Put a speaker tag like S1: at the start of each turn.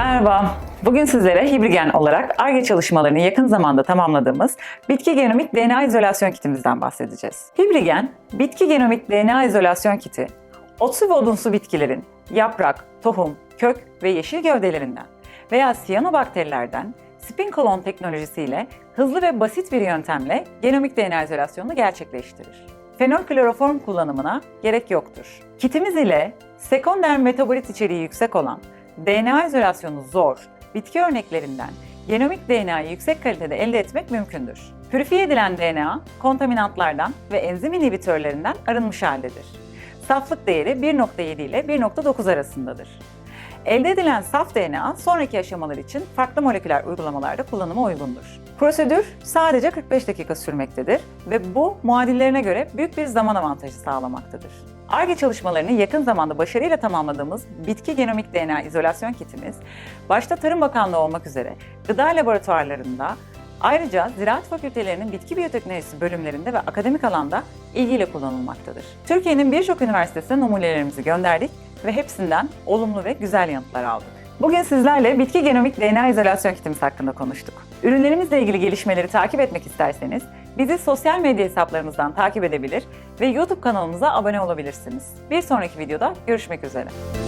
S1: Merhaba. Bugün sizlere Hibrigen olarak ARGE çalışmalarını yakın zamanda tamamladığımız bitki genomik DNA izolasyon kitimizden bahsedeceğiz. Hibrigen, bitki genomik DNA izolasyon kiti, otsu ve odunsu bitkilerin yaprak, tohum, kök ve yeşil gövdelerinden veya siyanobakterilerden spin kolon teknolojisiyle hızlı ve basit bir yöntemle genomik DNA izolasyonunu gerçekleştirir. Fenol kloroform kullanımına gerek yoktur. Kitimiz ile sekonder metabolit içeriği yüksek olan DNA izolasyonu zor, bitki örneklerinden genomik DNA'yı yüksek kalitede elde etmek mümkündür. Pürifiye edilen DNA, kontaminantlardan ve enzim inhibitörlerinden arınmış haldedir. Saflık değeri 1.7 ile 1.9 arasındadır. Elde edilen saf DNA sonraki aşamalar için farklı moleküler uygulamalarda kullanıma uygundur. Prosedür sadece 45 dakika sürmektedir ve bu muadillerine göre büyük bir zaman avantajı sağlamaktadır. ARGE çalışmalarını yakın zamanda başarıyla tamamladığımız bitki genomik DNA izolasyon kitimiz, başta Tarım Bakanlığı olmak üzere gıda laboratuvarlarında, ayrıca ziraat fakültelerinin bitki biyoteknolojisi bölümlerinde ve akademik alanda ilgiyle kullanılmaktadır. Türkiye'nin birçok üniversitesine numunelerimizi gönderdik ve hepsinden olumlu ve güzel yanıtlar aldık. Bugün sizlerle bitki genomik DNA izolasyon kitimiz hakkında konuştuk. Ürünlerimizle ilgili gelişmeleri takip etmek isterseniz bizi sosyal medya hesaplarımızdan takip edebilir ve YouTube kanalımıza abone olabilirsiniz. Bir sonraki videoda görüşmek üzere.